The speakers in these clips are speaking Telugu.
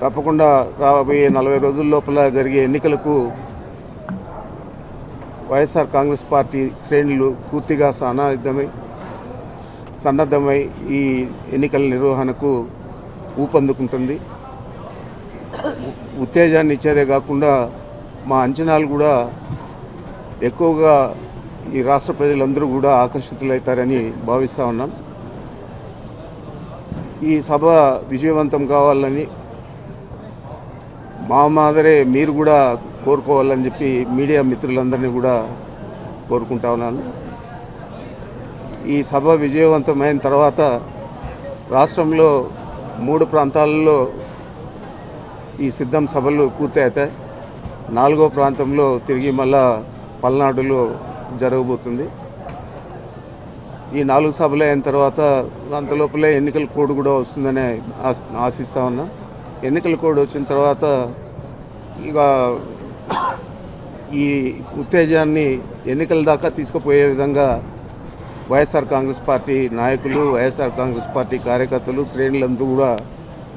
తప్పకుండా రాబోయే నలభై రోజుల లోపల జరిగే ఎన్నికలకు వైఎస్ఆర్ కాంగ్రెస్ పార్టీ శ్రేణులు పూర్తిగా సన్నద్ధమై సన్నద్ధమై ఈ ఎన్నికల నిర్వహణకు ఊపందుకుంటుంది. ఉత్తేజాన్ని ఇచ్చేదే కాకుండా మా అంచనాలు కూడా ఎక్కువగా ఈ రాష్ట్ర ప్రజలందరూ కూడా ఆకర్షితులవుతారని భావిస్తూ ఉన్నాం. ఈ సభ విజయవంతం కావాలని మా మాదిరే మీరు కూడా కోరుకోవాలని చెప్పి మీడియా మిత్రులందరినీ కూడా కోరుకుంటా ఉన్నాను. ఈ సభ విజయవంతమైన తర్వాత రాష్ట్రంలో మూడు ప్రాంతాలలో ఈ సిద్ధం సభలు పూర్తవుతాయి నాలుగో ప్రాంతంలో తిరిగి మళ్ళా పల్నాడులో జరగబోతుంది. ఈ నాలుగు సభలు అయిన తర్వాత అంతలోపలే ఎన్నికల కోడ్ కూడా వస్తుందని ఆశ ఆశిస్తా ఉన్నా. ఎన్నికల కోడ్ వచ్చిన తర్వాత ఇక ఈ ఉత్తేజాన్ని ఎన్నికల దాకా తీసుకుపోయే విధంగా వైఎస్ఆర్ కాంగ్రెస్ పార్టీ నాయకులు వైఎస్ఆర్ కాంగ్రెస్ పార్టీ కార్యకర్తలు శ్రేణులందరూ కూడా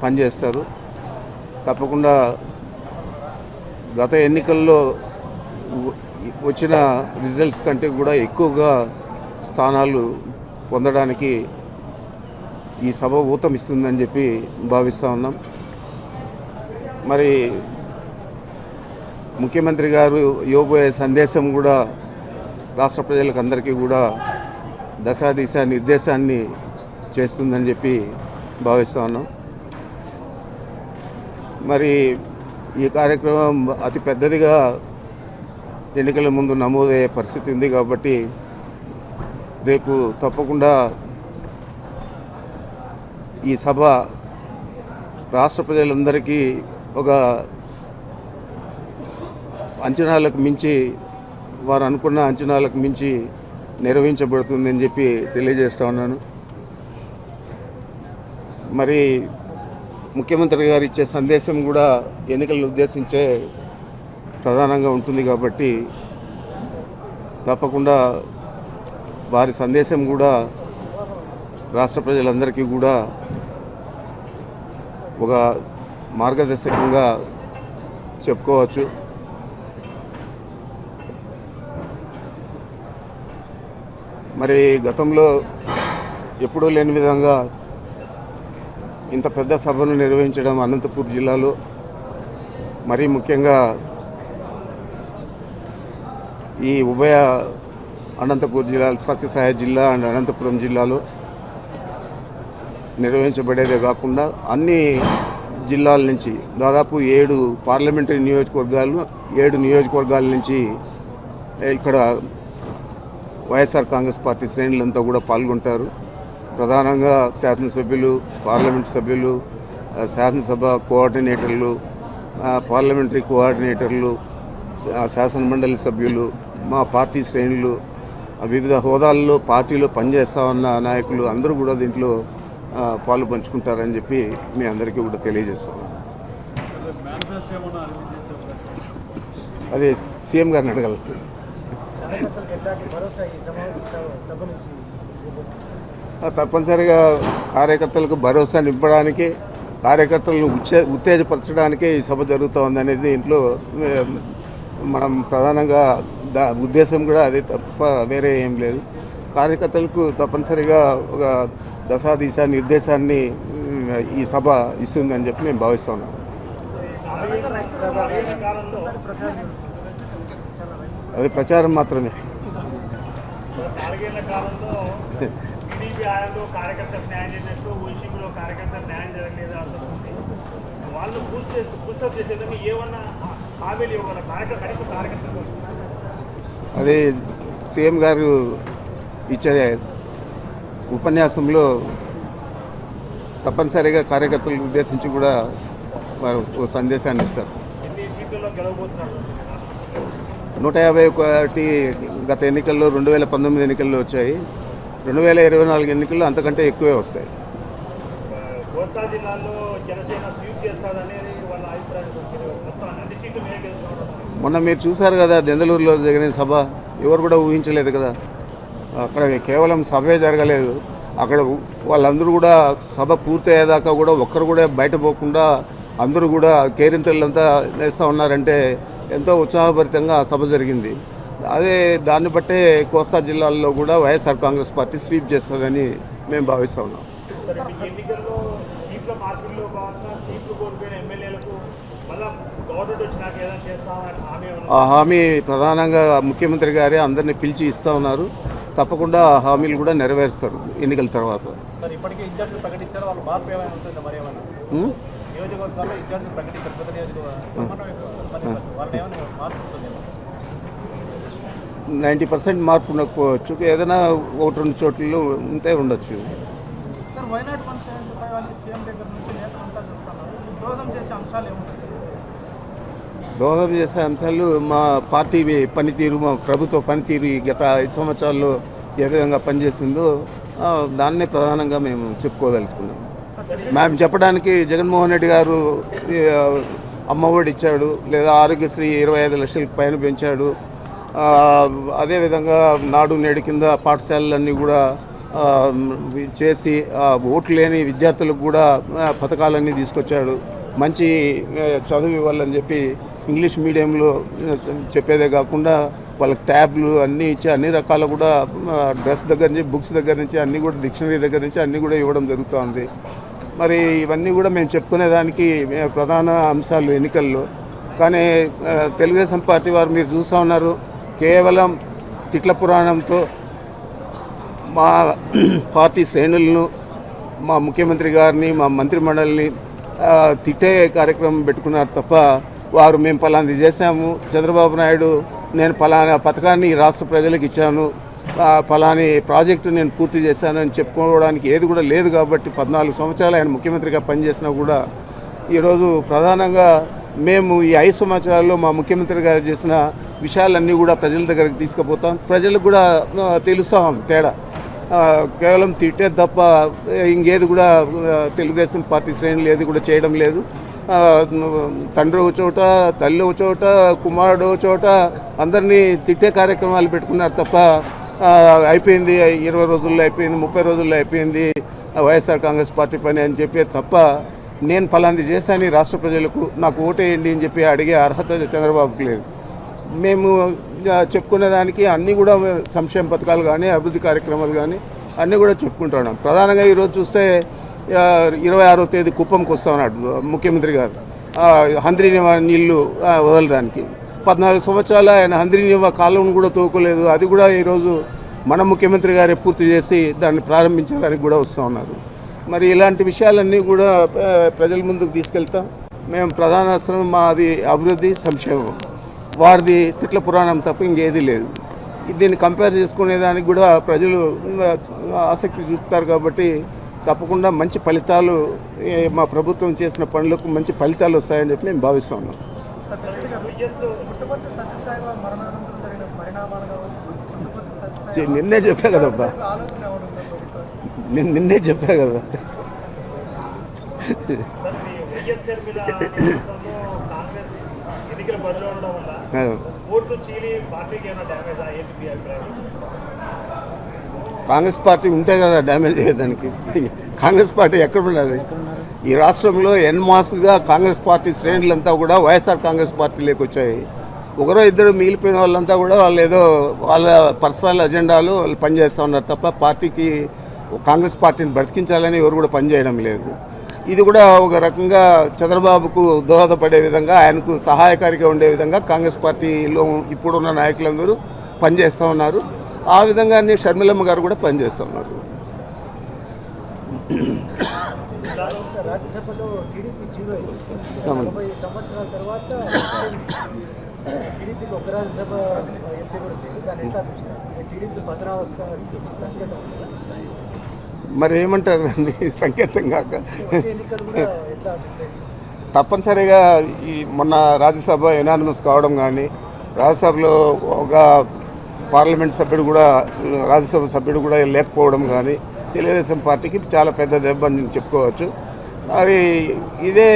పనిచేస్తారు. తప్పకుండా గత ఎన్నికల్లో వచ్చిన రిజల్ట్స్ కంటే కూడా ఎక్కువగా స్థానాలు పొందడానికి ఈ సభ ఊతమిస్తుందని చెప్పి భావిస్తూ ఉన్నాం. మరి ముఖ్యమంత్రి గారు ఇవ్వబోయే సందేశం కూడా రాష్ట్ర ప్రజలకు అందరికీ కూడా దశా దిశ నిర్దేశాన్ని చేస్తుందని చెప్పి భావిస్తూ ఉన్నాం. మరి ఈ కార్యక్రమం అతి పెద్దదిగా ఎన్నికల ముందు నమోదయ్యే పరిస్థితి ఉంది కాబట్టి రేపు తప్పకుండా ఈ సభ రాష్ట్ర ప్రజలందరికీ ఒక అంచనాలకు మించి వారు అనుకున్న అంచనాలకు మించి నిర్వహించబడుతుందని చెప్పి తెలియజేస్తా ఉన్నాను. మరి ముఖ్యమంత్రి గారు ఇచ్చే సందేశం కూడా ఎన్నికలను ఉద్దేశించే ప్రధానంగా ఉంటుంది కాబట్టి తప్పకుండా వారి సందేశం కూడా రాష్ట్ర ప్రజలందరికీ కూడా ఒక మార్గదర్శకంగా చెప్పుకోవచ్చు. మరి గతంలో ఎప్పుడూ లేని విధంగా ఇంత పెద్ద సభను నిర్వహించడం అనంతపూర్ జిల్లాలో మరీ ముఖ్యంగా ఈ ఉభయ అనంతపూర్ జిల్లా సత్యసాయి జిల్లా అండ్ అనంతపురం జిల్లాలో నిర్వహించబడేదే కాకుండా అన్ని జిల్లాల నుంచి దాదాపు ఏడు పార్లమెంటరీ నియోజకవర్గాలు ఏడు నియోజకవర్గాల నుంచి ఇక్కడ వైఎస్ఆర్ కాంగ్రెస్ పార్టీ శ్రేణులంతా కూడా పాల్గొంటారు. ప్రధానంగా శాసనసభ్యులు పార్లమెంట్ సభ్యులు శాసనసభ కోఆర్డినేటర్లు పార్లమెంటరీ కోఆర్డినేటర్లు శాసన మండలి సభ్యులు మా పార్టీ శ్రేణులు వివిధ హోదాల్లో పార్టీలో పనిచేస్తా ఉన్న నాయకులు అందరూ కూడా దీంట్లో పాలు పంచుకుంటారని చెప్పి మీ అందరికీ కూడా తెలియజేస్తున్నాను. అదే సీఎం గారిని అడగల. తప్పనిసరిగా కార్యకర్తలకు భరోసా నింపడానికి కార్యకర్తలను ఉచ్చే ఉత్తేజపరచడానికే ఈ సభ జరుగుతూ ఉందనేది దీంట్లో మనం ప్రధానంగా దా ఉద్దేశం కూడా అదే తప్ప వేరే ఏం లేదు. కార్యకర్తలకు తప్పనిసరిగా ఒక దశా దిశ నిర్దేశాన్ని ఈ సభ ఇస్తుందని చెప్పి నేను భావిస్తున్నాను అది ప్రచారం మాత్రమే. అది సీఎం గారు ఇచ్చే ఉపన్యాసంలో తప్పనిసరిగా కార్యకర్తలను ఉద్దేశించి కూడా వారు ఒక సందేశాన్ని ఇస్తారు. నూట యాభై ఒకటి గత ఎన్నికల్లో రెండు వేల పంతొమ్మిది ఎన్నికల్లో వచ్చాయి. రెండు వేల ఇరవై నాలుగు ఎన్నికల్లో అంతకంటే ఎక్కువే వస్తాయి. మొన్న మీరు చూశారు కదా దెందలూరులో జరిగిన సభ. ఎవరు కూడా ఊహించలేదు కదా. అక్కడ కేవలం సభే జరగలేదు. అక్కడ వాళ్ళందరూ కూడా సభ పూర్తయ్యేదాకా కూడా ఒక్కరు కూడా బయట పోకుండా అందరూ కూడా కేరింతలంతా వేస్తూ ఉన్నారంటే ఎంతో ఉత్సాహభరితంగా సభ జరిగింది. అదే దాన్ని బట్టే కోస్తా జిల్లాల్లో కూడా వైఎస్ఆర్ కాంగ్రెస్ పార్టీ స్వీప్ చేస్తుందని మేము భావిస్తూ ఉన్నాం. ఆ హామీ ప్రధానంగా ముఖ్యమంత్రి గారే అందరినీ పిలిచి ఇస్తూ ఉన్నారు. తప్పకుండా హామీలు కూడా నెరవేరుస్తారు ఎన్నికల తర్వాత. నైంటీ పర్సెంట్ మార్పు ఉండకపోవచ్చు. ఏదైనా ఒకటి రెండు చోట్లలో ఉంటే ఉండొచ్చు. Sir Wayanad one seventy five వాళ్ళు సీఎం దగ్గర నుంచి నేతలంతా చూస్తున్నారు దోషం చేసే అంశాలు ఏముంటాయి దోహదం చేసే అంశాలు మా పార్టీ పనితీరు మా ప్రభుత్వ పనితీరు గత ఐదు సంవత్సరాల్లో ఏ విధంగా పనిచేసిందో దాన్నే ప్రధానంగా మేము చెప్పుకోదలుచుకున్నాం. మేము చెప్పడానికి జగన్మోహన్ రెడ్డి గారు అమ్మఒడి ఇచ్చాడు లేదా ఆరోగ్యశ్రీ ఇరవై ఐదు లక్షలకు పైన పెంచాడు అదేవిధంగా నాడు నేడు కింద పాఠశాలలన్నీ కూడా చేసి ఓట్లు లేని విద్యార్థులకు కూడా పథకాలన్నీ తీసుకొచ్చాడు. మంచి చదువు ఇవ్వాలని చెప్పి ఇంగ్లీష్ మీడియంలో చెప్పేదే కాకుండా వాళ్ళకి ట్యాబ్లు అన్నీ ఇచ్చి అన్ని రకాల కూడా డ్రెస్ దగ్గర నుంచి బుక్స్ దగ్గర నుంచి అన్నీ కూడా డిక్షనరీ దగ్గర నుంచి అన్నీ కూడా ఇవ్వడం జరుగుతుంది. మరి ఇవన్నీ కూడా మేము చెప్పుకునేదానికి ప్రధాన అంశాలు ఎన్నికల్లో. కానీ తెలుగుదేశం పార్టీ వారు మీరు చూస్తూ ఉన్నారు కేవలం తిట్ల పురాణంతో మా పార్టీ శ్రేణులను మా ముఖ్యమంత్రి గారిని మా మంత్రిమండలిని తిట్టే కార్యక్రమం పెట్టుకున్నారు తప్ప వారు మేము పలాంది చేశాము. చంద్రబాబు నాయుడు నేను పలానా పథకాన్ని రాష్ట్ర ప్రజలకు ఇచ్చాను. పలాని ప్రాజెక్టు నేను పూర్తి చేశానని చెప్పుకోవడానికి ఏది కూడా లేదు కాబట్టి పద్నాలుగు సంవత్సరాలు ఆయన ముఖ్యమంత్రిగా పనిచేసినా కూడా ఈరోజు ప్రధానంగా మేము ఈ ఐదు సంవత్సరాల్లో మా ముఖ్యమంత్రి గారు చేసిన విషయాలన్నీ కూడా ప్రజల దగ్గరికి తీసుకుపోతాం. ప్రజలకు కూడా తెలుస్తాం ఉంది తేడా. కేవలం తిట్టే తప్ప ఇంకేది కూడా తెలుగుదేశం పార్టీ శ్రేణులు ఏది కూడా చేయడం లేదు. తండ్రి ఒక చోట తల్లి ఒక చోట కుమారుడు ఒక చోట అందరినీ తిట్టే కార్యక్రమాలు పెట్టుకున్నారు తప్ప అయిపోయింది ఇరవై రోజుల్లో అయిపోయింది ముప్పై రోజుల్లో అయిపోయింది వైఎస్ఆర్ కాంగ్రెస్ పార్టీ పని అని చెప్పే తప్ప నేను ఫలాంది చేశాను ఈ రాష్ట్ర ప్రజలకు నాకు ఓటేయండి అని చెప్పి అడిగే అర్హత చంద్రబాబుకి లేదు. మేము చెప్పుకునే దానికి అన్నీ కూడా సంక్షేమ పథకాలు కానీ అభివృద్ధి కార్యక్రమాలు కానీ అన్నీ కూడా చెప్పుకుంటున్నాం ప్రధానంగా ఈరోజు చూస్తే ఇరవై ఆరో తేదీ కుప్పంకి వస్తామన్నాడు ముఖ్యమంత్రి గారు. ఆ, హంద్రీనివా నీళ్ళు వదలడానికి. పద్నాలుగు సంవత్సరాలు ఆయన హంద్రీనివా కాలం కూడా తోకలేదు. అది కూడా ఈరోజు మన ముఖ్యమంత్రి గారే పూర్తి చేసి దాన్ని ప్రారంభించడానికి కూడా వస్తూ ఉన్నారు. మరి ఇలాంటి విషయాలన్నీ కూడా ప్రజల ముందుకు తీసుకెళ్తాం. మేము ప్రధాన అస్త్రం మాది అభివృద్ధి సంక్షేమం. వారిది తిట్ల పురాణం తప్ప ఇంకేది లేదు. దీన్ని కంపేర్ చేసుకునేదానికి కూడా ప్రజలు ఆసక్తి చూపుతారు కాబట్టి తప్పకుండా మంచి ఫలితాలు మా ప్రభుత్వం చేసిన పనులకు మంచి ఫలితాలు వస్తాయని చెప్పి నేను భావిస్తా ఉన్నాను. నిన్నే చెప్పా కదబ్బా. నేను నిన్నే చెప్పా కదా. కాంగ్రెస్ పార్టీ ఉంటే కదా డ్యామేజ్ అయ్యేదానికి. కాంగ్రెస్ పార్టీ ఎక్కడ ఈ రాష్ట్రంలో ఎన్మాస్గా కాంగ్రెస్ పార్టీ శ్రేణులంతా కూడా వైఎస్ఆర్ కాంగ్రెస్ పార్టీలోకి వచ్చాయి. ఒకరో ఇద్దరు మిగిలిపోయిన వాళ్ళంతా కూడా వాళ్ళు ఏదో వాళ్ళ పర్సనల్ అజెండాలు వాళ్ళు పనిచేస్తూ ఉన్నారు తప్ప పార్టీకి కాంగ్రెస్ పార్టీని బ్రతికించాలని ఎవరు కూడా పనిచేయడం లేదు. ఇది కూడా ఒక రకంగా చంద్రబాబుకు దోహదపడే విధంగా ఆయనకు సహాయకారిగా ఉండే విధంగా కాంగ్రెస్ పార్టీలో ఇప్పుడున్న నాయకులందరూ పనిచేస్తూ ఉన్నారు. ఆ విధంగానే షర్మిలమ్మ గారు కూడా పనిచేస్తూ ఉన్నారు. రాజ్యసభలో టీడీపీ జీరో అయింది అవును. నలభై సంవత్సరాల తర్వాత టీడీపీకి ఒక రాజ్యసభ ఎంపీ కూడా లేదు దాన్ని ఎట్లా చూస్తారు టీడీపీ భద్రావస్థ సంకేతం మరి ఏమంటారు దాన్ని సంకేతం కాక తప్పనిసరిగా ఈ మొన్న రాజ్యసభ ఎనానిమస్ కావడం కానీ రాజ్యసభలో ఒక పార్లమెంట్ సభ్యుడు కూడా రాజ్యసభ సభ్యుడు కూడా లేకపోవడం కానీ తెలుగుదేశం పార్టీకి చాలా పెద్ద దెబ్బ అని చెప్పుకోవచ్చు. మరి ఇదే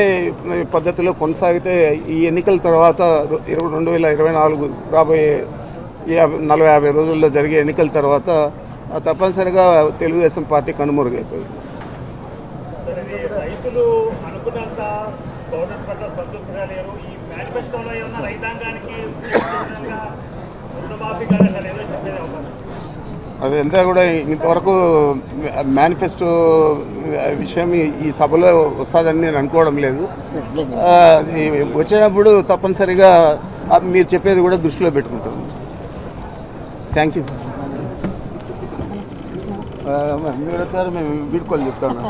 పద్ధతిలో కొనసాగితే ఈ ఎన్నికల తర్వాత ఇరవై రెండు వేల ఇరవై నాలుగు రాబోయే యాభై నలభై యాభై రోజుల్లో జరిగే ఎన్నికల తర్వాత తప్పనిసరిగా తెలుగుదేశం పార్టీ కనుమరుగవుతుంది రైతులు అనుకున్నంత గవర్నమెంట్ పట్ల సంతృప్తిగా లేరు. ఈ మేనిఫెస్టోలో ఏమన్నా రైతాంగానికి రుణమాఫీ కానీ చెప్పేది అవకాశం అదంతా కూడా ఇంతవరకు మేనిఫెస్టో విషయం ఈ- సభలో వస్తుందని నేను అనుకోవడం లేదు. వచ్చినప్పుడు తప్పనిసరిగా మీరు చెప్పేది కూడా దృష్టిలో పెట్టుకుంటాను థ్యాంక్ యూ. మీరు వచ్చారు మేము వీడుకోలు చెప్తాను